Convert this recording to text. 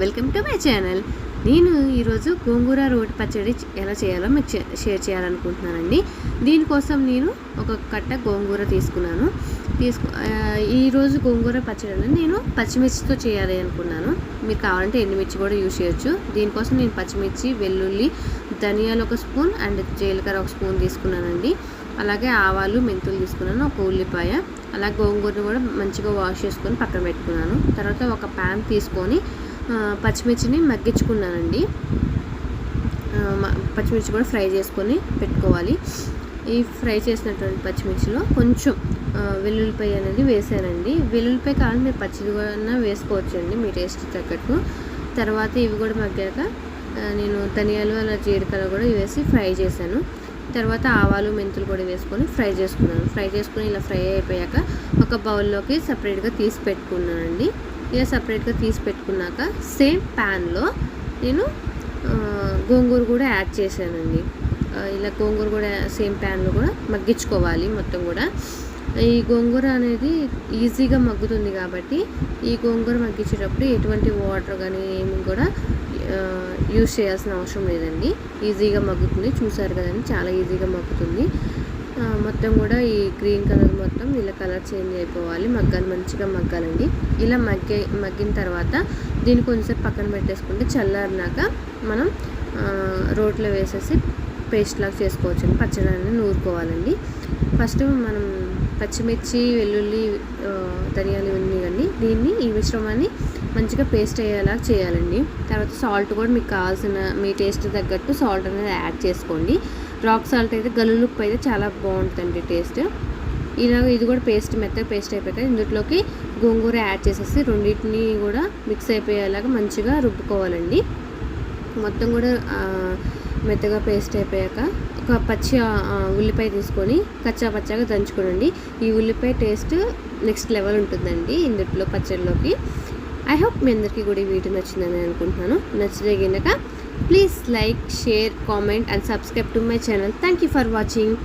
Welcome to my channel. నేను ఈరోజు గోంగూర రోటి పచ్చడి ఎలా చేయాలో మీకు షేర్ చేయాలనుకుంటున్నానండి. దీనికోసం నేను ఒక కట్ట గోంగూర తీసుకున్నాను. తీసుకు ఈరోజు గోంగూర పచ్చడిని నేను పచ్చిమిర్చితో చేయాలి అనుకున్నాను. మీకు కావాలంటే ఎండుమిర్చి కూడా యూజ్ చేయొచ్చు. దీనికోసం నేను పచ్చిమిర్చి వెల్లుల్లి ధనియాలు ఒక స్పూన్ అండ్ జీలకర్ర ఒక స్పూన్ తీసుకున్నానండి. అలాగే ఆవాలు మెంతులు తీసుకున్నాను ఒక ఉల్లిపాయ. అలాగే గోంగూరను కూడా మంచిగా వాష్ చేసుకొని పక్కన పెట్టుకున్నాను. తర్వాత ఒక ప్యాన్ తీసుకొని పచ్చిమిర్చిని మగ్గించుకున్నానండి. పచ్చిమిర్చి కూడా ఫ్రై చేసుకొని పెట్టుకోవాలి. ఈ ఫ్రై చేసినటువంటి పచ్చిమిర్చిలో కొంచెం వెల్లుల్లిపాయ అనేది వేసానండి. వెల్లుల్లిపాయ కావాలి మీరు పచ్చిది కూడా వేసుకోవచ్చండి మీ టేస్ట్ తగ్గట్టు. తర్వాత ఇవి కూడా మగ్గాక నేను ధనియాలు అలా జీలకర్ర కూడా వేసి ఫ్రై చేశాను. తర్వాత ఆవాలు మెంతులు కూడా వేసుకొని ఫ్రై చేసుకున్నాను. ఫ్రై చేసుకుని ఇలా ఫ్రై అయిపోయాక ఒక బౌల్లోకి సపరేట్గా తీసి పెట్టుకున్నానండి. ఇలా సపరేట్గా తీసి పెట్టుకున్నాక సేమ్ ప్యాన్లో నేను గోంగూర కూడా యాడ్ చేశానండి. ఇలా గోంగూర కూడా సేమ్ ప్యాన్లో కూడా మగ్గించుకోవాలి మొత్తం కూడా. ఈ గోంగూర అనేది ఈజీగా మగ్గుతుంది కాబట్టి ఈ గోంగూర మగ్గించేటప్పుడు ఎటువంటి వాటర్ కానీ ఏమి కూడా యూస్ చేయాల్సిన అవసరం లేదండి. ఈజీగా మగ్గుతుంది. చూసారు కదండి చాలా ఈజీగా మగ్గుతుంది. మొత్తం కూడా ఈ గ్రీన్ కలర్ మొత్తం ఇలా కలర్ చేంజ్ అయిపోవాలి. మగ్గాలి మంచిగా మగ్గాలండి. ఇలా మగ్గే మగ్గిన తర్వాత దీన్ని కొంచెంసేపు పక్కన పెట్టేసుకుంటే చల్లారినాక మనం రోట్లో వేసేసి పేస్ట్ లాగా చేసుకోవచ్చు పచ్చడి అనేది నూరుకోవాలండి. ఫస్ట్ మనం పచ్చిమిర్చి వెల్లుల్లి ధనియాలు ఇవన్నీ కానీ దీన్ని ఈ మిశ్రమాన్ని మంచిగా పేస్ట్ అయ్యేలా చేయాలండి. తర్వాత సాల్ట్ కూడా మీకు కావాల్సిన మీ టేస్ట్ తగ్గట్టు సాల్ట్ అనేది యాడ్ చేసుకోండి. రాక్ సాల్ట్ అయితే గల్లులుప్పు అయితే చాలా బాగుంటుందండి టేస్ట్ ఇలాగ ఇది కూడా పేస్ట్ మెత్తగా పేస్ట్ అయిపోతుంది ఇందులోకి గోంగూర యాడ్ చేసేసి రెండింటిని కూడా మిక్స్ అయిపోయేలాగా మంచిగా రుబ్బుకోవాలండి. మొత్తం కూడా మెత్తగా పేస్ట్ అయిపోయాక ఒక పచ్చి ఉల్లిపాయ తీసుకొని కచ్చా పచ్చాగా దంచుకోనండి. ఈ ఉల్లిపాయ టేస్ట్ నెక్స్ట్ లెవెల్ ఉంటుందండి ఇందులో పచ్చడిలోకి ఐ హోప్ మీ అందరికీ కూడా ఈ వీడియో నచ్చిందని అనుకుంటున్నాను. నచ్చితే Please like, share, comment and subscribe to my channel. Thank you for watching.